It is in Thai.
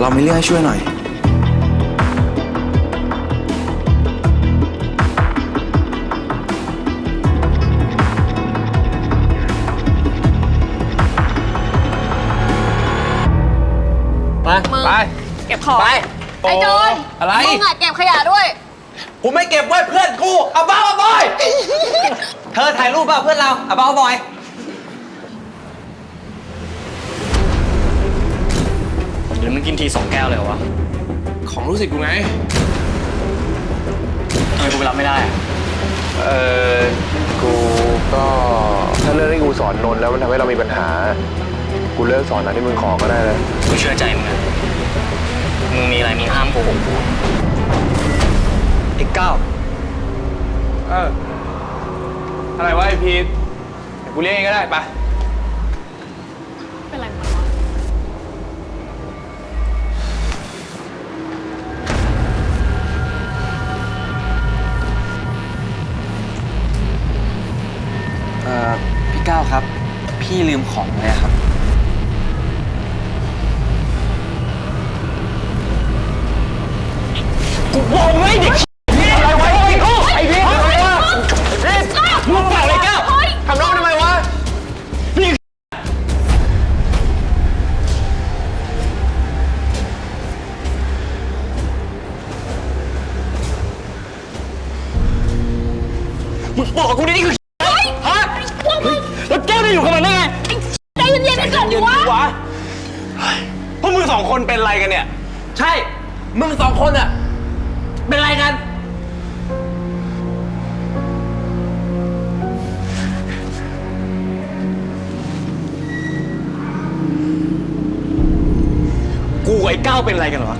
เรามีเรื่องให้ช่วยหน่อย ไปมึง ไปเก็บของไป ไอ้โจรอะไร มึงอะเก็บขยะด้วย กูไม่เก็บไว้เพื่อนกู เอาบ้าเอาบอย เธอถ่ายรูปเปล่าเพื่อนเรา เอาบ้าเอาบอย รือมึงกินทีสองแก้วเลยเหรอวะของรู้สึกกูไง ทำไมกูไปรับไม่ได้อะเออกูก็ถ้าเรื่องที่กูสอนนนท์แล้วมันทำให้เรามีปัญหา กูเลิกสอนนะที่มึงขอก็ได้นะกูเชื่อใจมึงนะมึงมีอะไรมึงห้ามโกหกกูไอ้เก้าเอออะไรวะไอพีทเดี๋ยวกูเรียกเองก็ได้ปะ พี่ลืมของไว้อะครับ กูบอกไม่เด็กอะไรวะไอ้กูไอ้พี่อะไรวะมึงบอกอะไรก้าวทำน้องทำไมวะมึงบอกกูนี่นี่คือ สองคนเป็นอะไรกันเนี่ย ใช่ มึงสองคนอะเป็นไรกัน กูกับไอ้ก้าวเป็นอะไรกันเหรอ